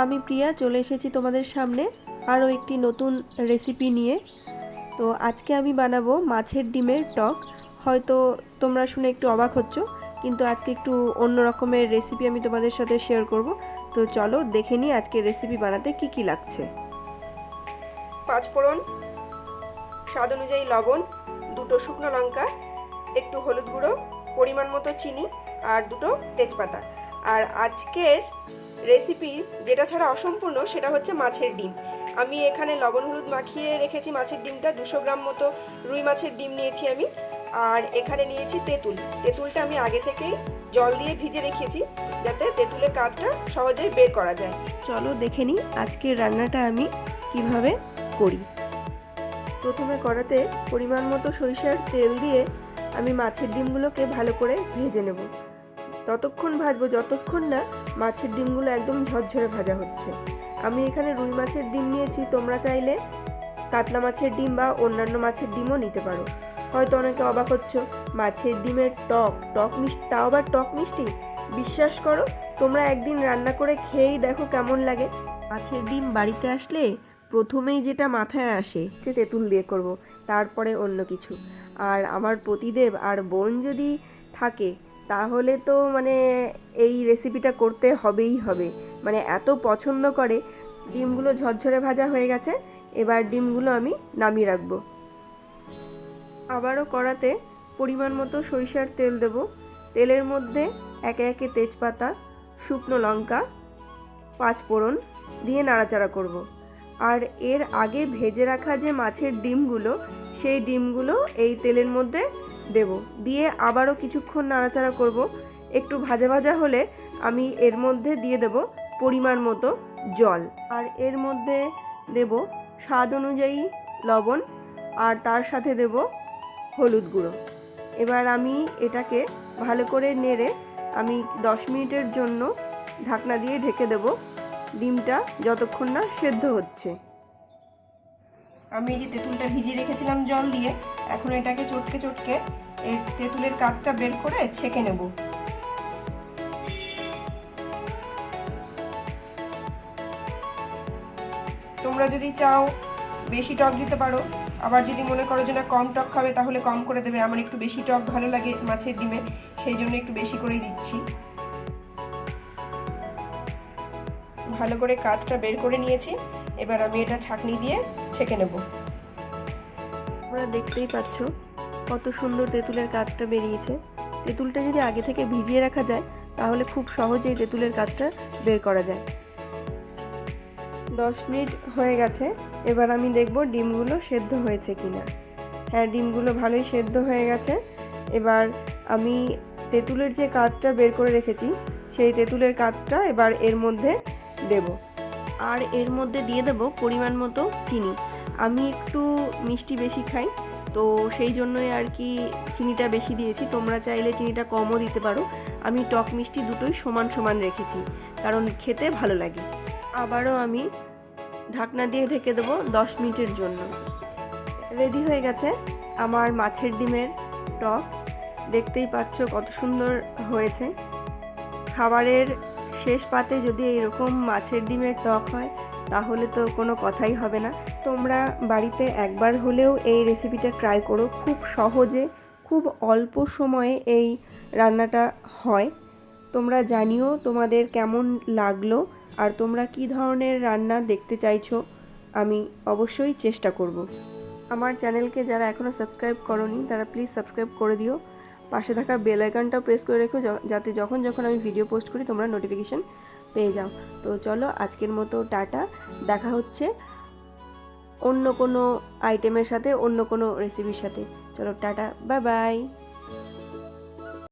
আমি প্রিয়া, চলে এসেছি তোমাদের সামনে আরও একটি নতুন রেসিপি নিয়ে। তো আজকে আমি বানাবো মাছের ডিমের টক। হয়তো তোমরা শুনে একটু অবাক হচ্ছ, কিন্তু আজকে একটু অন্য রকমের রেসিপি আমি তোমাদের সাথে শেয়ার করব। তো চলো দেখে নিই আজকে রেসিপি বানাতে কি কি লাগছে। পাঁচ ফোড়ন, স্বাদ অনুযায়ী লবণ, দুটো শুকনো লঙ্কা, একটু হলুদ গুঁড়ো, পরিমাণ মতো চিনি আর দুটো তেজপাতা। আর আজকের রেসিপি যেটা ছাড়া অসম্পূর্ণ, সেটা হচ্ছে মাছের ডিম। আমি এখানে লবণ, হলুদ মাখিয়ে রেখেছি মাছের ডিমটা। দুশো গ্রাম মতো রুই মাছের ডিম নিয়েছি আমি। আর এখানে নিয়েছি তেঁতুল। তেঁতুলটা আমি আগে থেকেই জল দিয়ে ভিজে রেখেছি, যাতে তেঁতুলের কাজটা সহজেই বের করা যায়। চলো দেখে নিই আজকের রান্নাটা আমি কীভাবে করি। প্রথমে কড়াতে পরিমাণ মতো সরিষার তেল দিয়ে আমি মাছের ডিমগুলোকে ভালো করে ভেজে নেব। ততক্ষণ ভাজবো, যতক্ষণ না মাছের ডিমগুলো একদম ঝরঝরে ভাজা হচ্ছে। আমি এখানে রুই মাছের ডিম নিয়েছি, তোমরা চাইলে কাতলা মাছের ডিম বা অন্যান্য মাছের ডিমও নিতে পারো। হয়তো অনেকে অবাক হচ্ছ, মাছের ডিমের টক টক মিষ্টি, তাও আবার টক মিষ্টি? বিশ্বাস করো, তোমরা একদিন রান্না করে খেয়েই দেখো কেমন লাগে। মাছের ডিম বাড়িতে আসলে প্রথমেই যেটা মাথায় আসে যে তেঁতুল দিয়ে করব, তারপরে অন্য কিছু। আর আমার পতিদেব আর বোন যদি থাকে তাহলে তো মানে এই রেসিপিটা করতে হবেই হবে। মানে এত পছন্দ করে, ডিমগুলো ঝরঝরে ভাজা হয়ে গেছে, এবার ডিমগুলো আমি নামিয়ে রাখব। আবারও কড়াতে পরিমাণ মতো সরিষার তেল দেব। তেলের মধ্যে একে একে তেজপাতা, শুকনো লঙ্কা পাঁচ ফোড়ন দিয়ে নাড়াচাড়া করব। আর এর আগে ভেজে রাখা যে মাছের ডিমগুলো, সেই ডিমগুলো এই তেলের মধ্যে দেব। দিয়ে আবারও কিছুক্ষণ নাড়াচাড়া করব। একটু ভাজা ভাজা হলে আমি এর মধ্যে দিয়ে দেব পরিমাণ মতো জল। আর এর মধ্যে দেব স্বাদ অনুযায়ী লবণ। আর তার সাথে দেব হলুদ গুঁড়ো। এবার আমি এটাকে ভালো করে নেড়ে আমি দশ মিনিটের জন্য ঢাকনা দিয়ে ঢেকে দেব। ডিমটা যতক্ষণ না সেদ্ধ হচ্ছে। আমি এই যে তেঁতুলটা ভিজিয়ে রেখেছিলাম জল দিয়ে, এখন এটাকে চটকে চটকে এর তেঁতুলের কাঠটা বের করে ছেঁকে নেব। তোমরা যদি চাও বেশি টক দিতে পারো, আবার যদি মনে করো যে না কম টক খাবে তাহলে কম করে দেবে, আমার একটু বেশি টক ভালো লাগে মাছের ডিমে, সেই জন্য একটু বেশি করেই দিচ্ছি। ভালো করে কাজটা বের করে নিয়েছি। এবার আমি এটা ছাঁকনি দিয়ে ছেঁকে নেব। তোমরা দেখতেই পাচ্ছ কত সুন্দর তেঁতুলের কাঠটা বেরিয়েছে। তেঁতুলটা যদি আগে থেকে ভিজিয়ে রাখা যায়, তাহলে খুব সহজেই তেঁতুলের কাঠটা বের করা যায়। দশ মিনিট হয়ে গেছে, এবার আমি দেখব ডিমগুলো সেদ্ধ হয়েছে কিনা। হ্যাঁ ডিমগুলো ভালোই সেদ্ধ হয়ে গেছে। এবার আমি তেঁতুলের যে কাঠটা বের করে রেখেছি, সেই তেঁতুলের কাঠটা এবার এর মধ্যে দেব। আর এর মধ্যে দিয়ে দেব পরিমাণ মতো চিনি। আমি একটু মিষ্টি বেশি খাই, তো সেই জন্যই আর কি চিনিটা বেশি দিয়েছি। তোমরা চাইলে চিনিটা কমও দিতে পারো। আমি টক মিষ্টি দুটোই সমান সমান রেখেছি, কারণ খেতে ভালো লাগে। আবারও আমি ঢাকনা দিয়ে ঢেকে দেবো দশ মিনিটের জন্য। রেডি হয়ে গেছে আমার মাছের ডিমের টক। দেখতেই পাচ্ছ কত সুন্দর হয়েছে। খাবারের শেষ পাতে যদি এইরকম মাছের ডিমের টক হয়, তাহলে তো কোনো কথাই হবে না। তোমরা বাড়িতে একবার হলেও এই রেসিপিটা ট্রাই করো। খুব সহজে, খুব অল্প সময়ে এই রান্নাটা হয়। তোমরা জানিও তোমাদের কেমন লাগল আর তোমরা কি ধরনের রান্না দেখতে চাইছো। আমি অবশ্যই চেষ্টা করব। আমার চ্যানেলকে যারা এখনও সাবস্ক্রাইব করনি, তারা প্লিজ সাবস্ক্রাইব করে দিও। পাশে থাকা বেল আইকনটা প্রেস করে রেখো যাতে যখন যখন আমি ভিডিও পোস্ট করি তোমরা নোটিফিকেশন পেয়ে যাও। তো চলো, আজকের মতো টাটা। দেখা হচ্ছে অন্য কোনো আইটেমের সাথে, অন্য কোনো রেসিপির সাথে। চলো, টাটা বাই বাই